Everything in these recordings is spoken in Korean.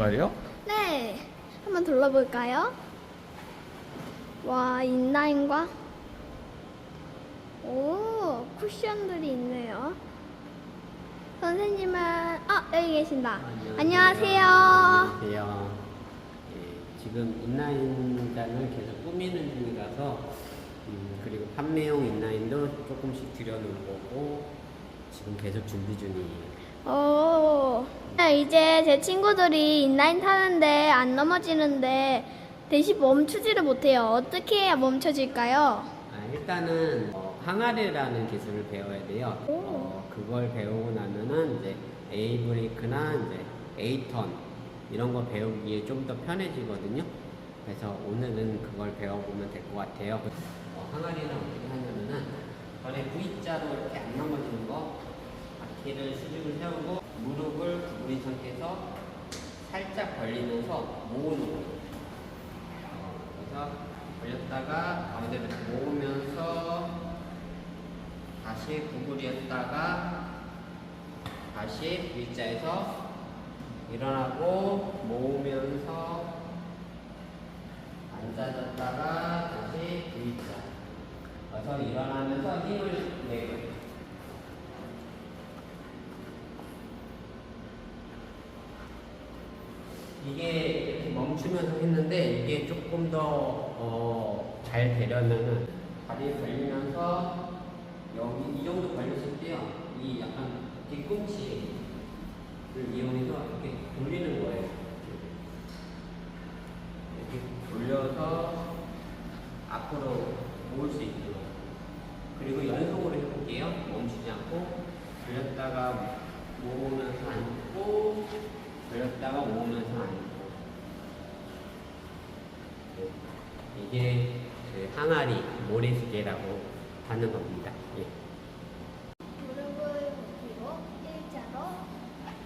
정말요? 네. 한번 둘러볼까요? 와, 인라인과 오, 쿠션들이 있네요. 선생님은 아, 여기 계신다. 안녕하세요. 안녕하세요. 예, 지금 인라인단을 계속 꾸미는 중이라서 음, 그리고 판매용 인라인도 조금씩 들여놓을 거고 지금 계속 준비 중이에요. 오. 네, 이제 제 친구들이 인라인 타는데 안 넘어지는데 대신 멈추지를 못해요. 어떻게 해야 멈춰질까요? 아, 일단은 어, 항아리라는 기술을 배워야 돼요. 오. 어, 그걸 배우고 나면은 이제 A 브레이크나 이제 A 턴 이런 거 배우기에 좀 더 편해지거든요. 그래서 오늘은 그걸 배워보면 될 것 같아요. 어, 항아리는 어떻게 하냐면은 전에 V자로 이렇게 안 넘어지는 거 바퀴를 수직을 세우고 무릎을 구부린 상태에서 살짝 벌리면서 모으는 거예요. 어, 그래서 벌렸다가 가운데로 모으면서 다시 구부렸다가 다시 V자에서 일어나고 모으면서 앉아졌다가 다시 V자 그래서 일어나면서 힘을 내고 이게 멈추면서 했는데 이게 조금 더 어, 잘 되려면은 다리 벌리면서 여기 이 정도 벌렸을 때요. 이 약간 뒤꿈치를 이용해서 이렇게 돌리는 거예요. 이렇게 돌려서 앞으로 모을 수 있도록 그리고 연속으로 해볼게요 멈추지 않고 돌렸다가 모으면서 앉고 돌렸다가 모으면서 앉고 네. 이게 그 항아리 모래시계라고 하는 겁니다. 예. 무릎을 굽히고 일자로 이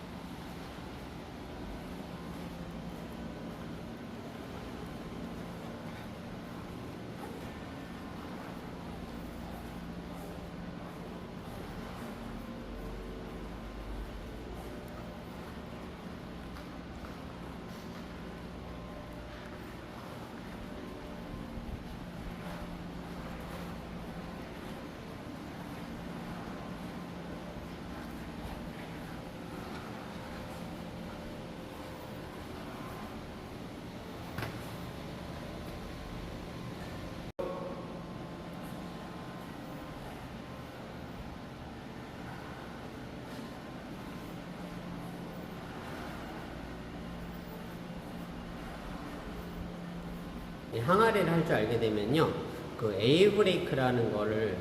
항아리를 할 줄 알게 되면요, 그 에이 브레이크라는 거를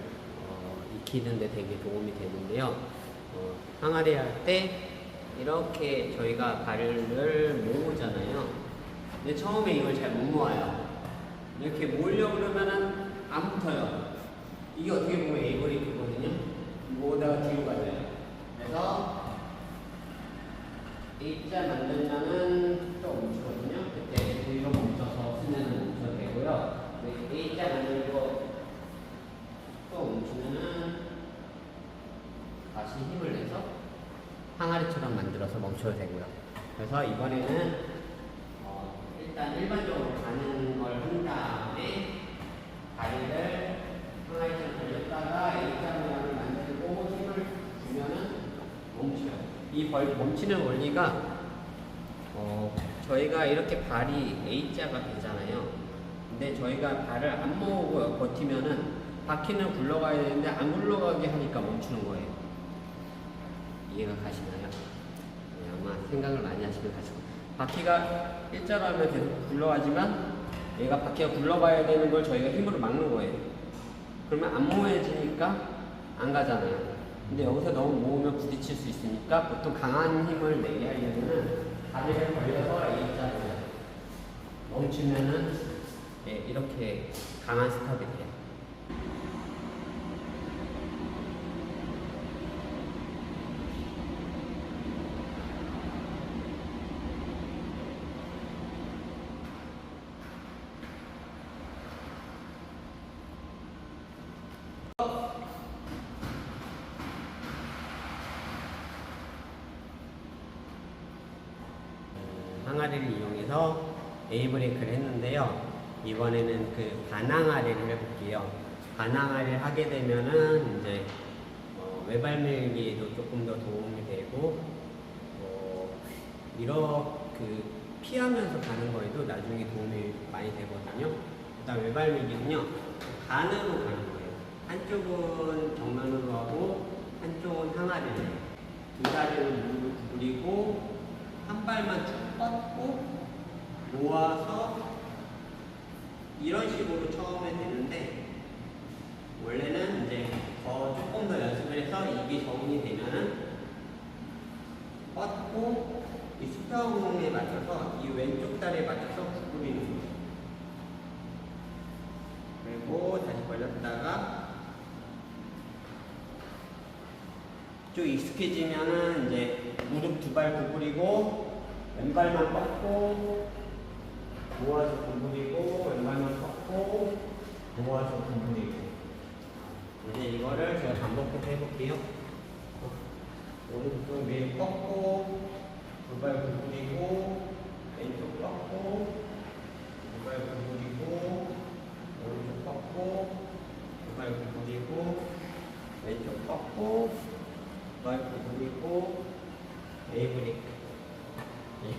어, 익히는데 되게 도움이 되는데요. 어, 항아리 할 때 이렇게 저희가 발을 모으잖아요. 근데 처음에 이걸 잘 못 모아요. 이렇게 모으려고 그러면은 안 붙어요. 이게 어떻게 보면 에이 브레이크거든요. 모으다가 뒤로 가져요. 그래서 A자 만들면은 또 멈추거든요. 그때 뒤로 멈춰서 쓰면은 멈춰도 되고요. 네, A자 만들고 또 멈추면은 다시 힘을 내서 항아리처럼 만들어서 멈춰도 되고요. 그래서 이번에는 어, 일단 일반적으로 가는 걸 한 다음에 다리를 항아리처럼 벌렸다가 A자 모양을 만들고 힘을 주면은 멈춰요. 이 벌, 멈추는 원리가 어, 저희가 이렇게 발이 A자가 되잖아요. 근데 저희가 발을 안 모으고 버티면은 바퀴는 굴러가야 되는데 안 굴러가게 하니까 멈추는 거예요. 이해가 가시나요? 네, 아마 생각을 많이 하시면 가시고 바퀴가 일자로 하면 계속 굴러가지만 얘가 바퀴가 굴러가야 되는 걸 저희가 힘으로 막는 거예요. 그러면 안 모여지니까 안 가잖아요. 근데 여기서 너무 모으면 부딪힐 수 있으니까 보통 강한 힘을 내게 하려면은 다리를 벌려서 A자로 멈추면은 예, 이렇게 강한 스탑이 돼요. 항아리를 이용해서 A 브레이크를 했는데요. 이번에는 그 반항아리를 해볼게요. 반항아리를 하게 되면은 이제 어, 외발 밀기에도 조금 더 도움이 되고 어, 이러 그 피하면서 가는 거에도 나중에 도움이 많이 되거든요. 일단 외발 밀기는요 간으로 가는 거예요. 한쪽은 정면으로 하고 한쪽은 항아리를. 두 다리를 무릎을 구부리고 한 발만 쭉 뻗고 모아서 이런 식으로 처음에 되는데 원래는 이제 더 조금 더 연습을 해서 이게 적응이 되면은 뻗고 이 수평에 맞춰서 이 왼쪽 다리에 맞춰서 구부리는 거예요. 그리고 다시 벌렸다가 좀 익숙해지면은 이제 무릎 두 발 구부리고 왼발만 뻗고 모아서 구부리고 왼발만 뻗고 모아서 구부리고 이제 이거를 제가 반복해서 해볼게요. 오른쪽 위에 뻗고 두 발 구부리고 왼쪽 뻗고 두 발 구부리고 오른쪽 뻗고 두 발 구부리고 왼쪽 뻗고 두 발 구부리고 에이브릭 예.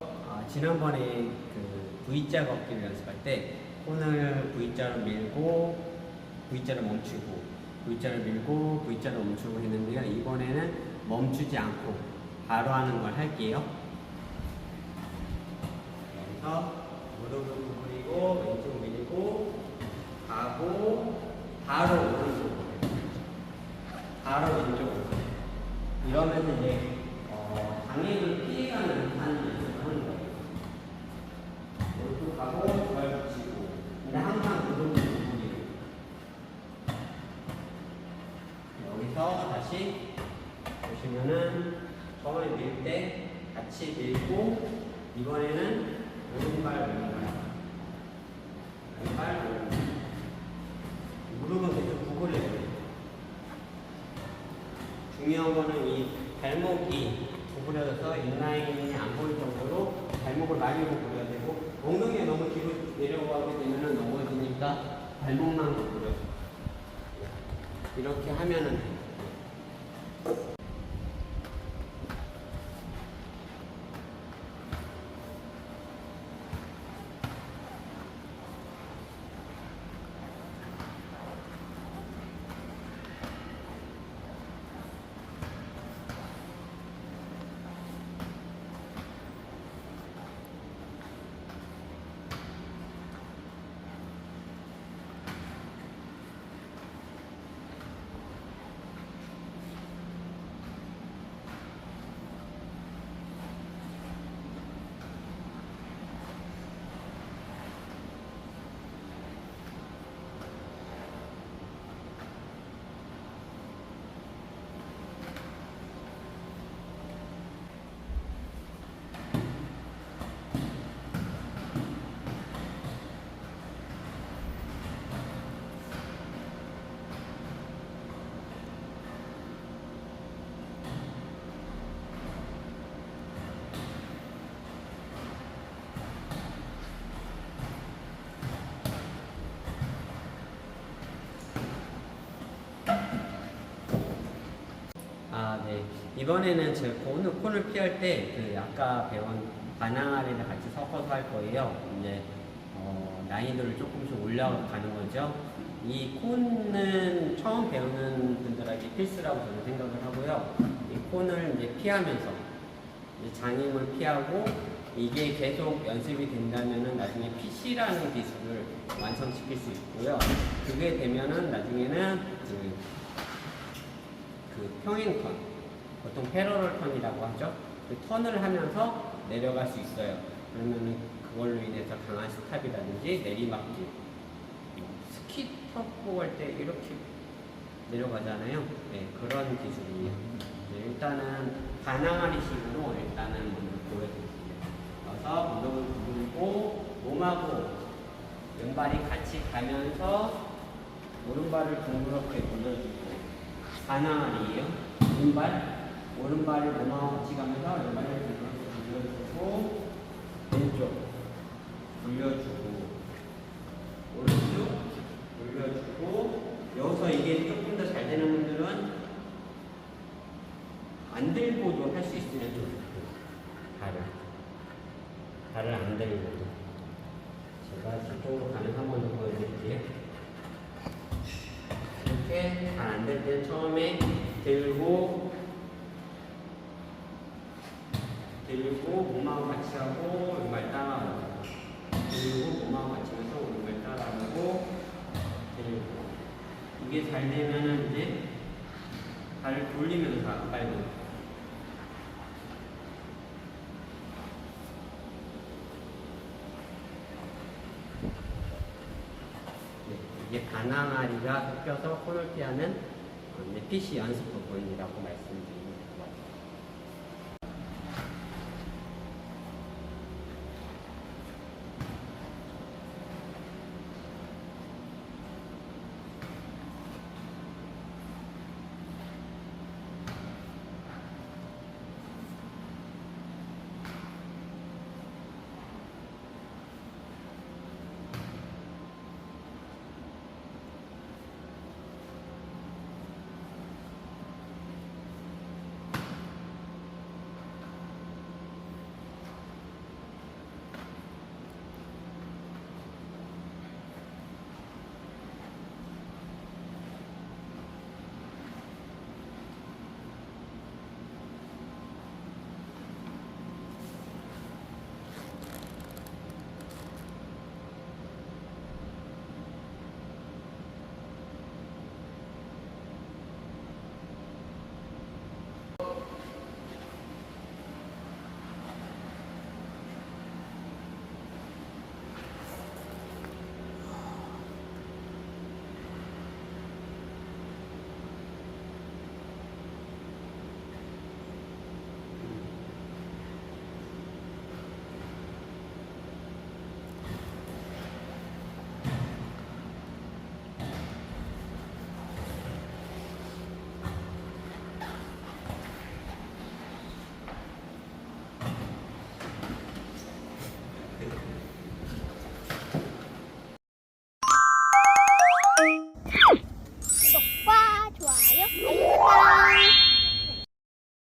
아, 지난번에 그 V자 걷기를 연습할 때 손을 V자로 밀고 V자로 멈추고 V자를 밀고 V자로 멈추고 했는데요. 이번에는 멈추지 않고 바로 하는 걸 할게요. 여기서 무릎을 구부리고 왼쪽 밀고 가고 바로 오른쪽 바로 왼쪽으로 이러면 이제 어, 장애를 피해가는 하는 연습을 하는 거예요. 오른쪽 가고 발 붙이고 근데 항상 무릎을 구부리고 다시 보시면은 처음에 밀 때 같이 밀고 이번에는 오른발 왼발 왼발 오른발 무릎은 계속 구부려야 돼요. 중요한 거는 이 발목이 구부려져서 인라인이 안 보일 정도로 발목을 많이 구부려야 되고 엉덩이가 너무 뒤로 내려가게 되면 넘어지니까 발목만 구부려서 이렇게 하면은 이번에는 제 콘을, 콘을 피할 때 그 아까 배운 반항아리를 같이 섞어서 할 거예요. 이제 어, 난이도를 조금씩 올라가는 거죠. 이 콘은 처음 배우는 분들에게 필수라고 저는 생각을 하고요. 이 콘을 이제 피하면서 장애물 피하고 이게 계속 연습이 된다면은 나중에 PC라는 기술을 완성시킬 수 있고요. 그게 되면은 나중에는 그, 그 평행턴, 보통 패러럴 턴이라고 하죠. 그 턴을 하면서 내려갈 수 있어요. 그러면은 그걸로 인해서 강한 스탑이라든지 내리막길, 스키 타고 할때 이렇게 내려가잖아요. 네, 그런 기술이에요. 네, 일단은 반항아리식으로 일단은 먼저 보여드릴게요. 그래서 무릎을 구부리고 몸하고 왼발이 같이 가면서 오른발을 둥그렇게 돌려주고 반항아리예요. 왼발, 오른발을 몸하고 같이 가면서 왼발을 둥그렇게 돌려주고 왼쪽 돌려주고 오른쪽 돌려주고 여기서 이게 조금 더 잘 되는 분들은 안 들고도 할 수 있으면 좋겠고 발을 발을 안 들고도 제가 저쪽으로 가는 한 번 더 보여드릴게요 이렇게 발 안 될 때 처음에 들고 들고 몸하고 같이 하고 왼발 따라가고 들고 몸하고 같이 해서 왼발 따라가고 들고. 이게 잘 되면은 이제 발을 돌리면서 앞발로 네, 이게 반항아리가 섞여서 코를 피하는 PC 연습 부분이라고 말씀드립니다.